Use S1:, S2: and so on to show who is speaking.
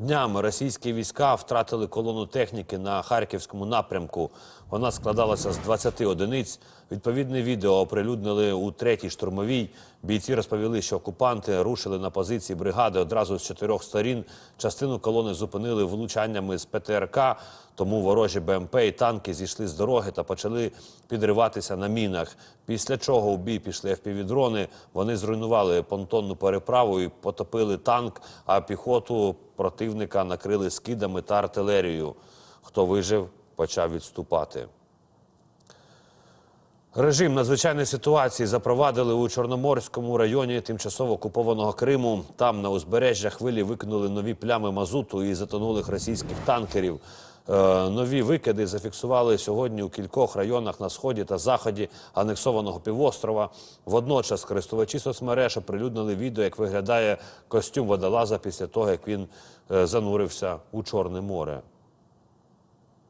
S1: Днями російські війська втратили колону техніки на харківському напрямку. Вона складалася з 20 одиниць. Відповідне відео оприлюднили у третій штурмовій. Бійці розповіли, що окупанти рушили на позиції бригади одразу з чотирьох сторін. Частину колони зупинили влучаннями з ПТРК, тому ворожі БМП і танки зійшли з дороги та почали підриватися на мінах. Після чого у бій пішли FPV-дрони. Вони зруйнували понтонну переправу і потопили танк, а піхоту противника накрили скидами та артилерією. Хто вижив, почав відступати. Режим надзвичайної ситуації запровадили у Чорноморському районі тимчасово окупованого Криму. Там на узбережжя хвилі викинули нові плями мазуту і затонулих російських танкерів. Е, нові викиди зафіксували сьогодні у кількох районах на сході та заході анексованого півострова. Водночас користувачі соцмереж оприлюднили відео, як виглядає костюм водолаза після того, як він е, занурився у Чорне море.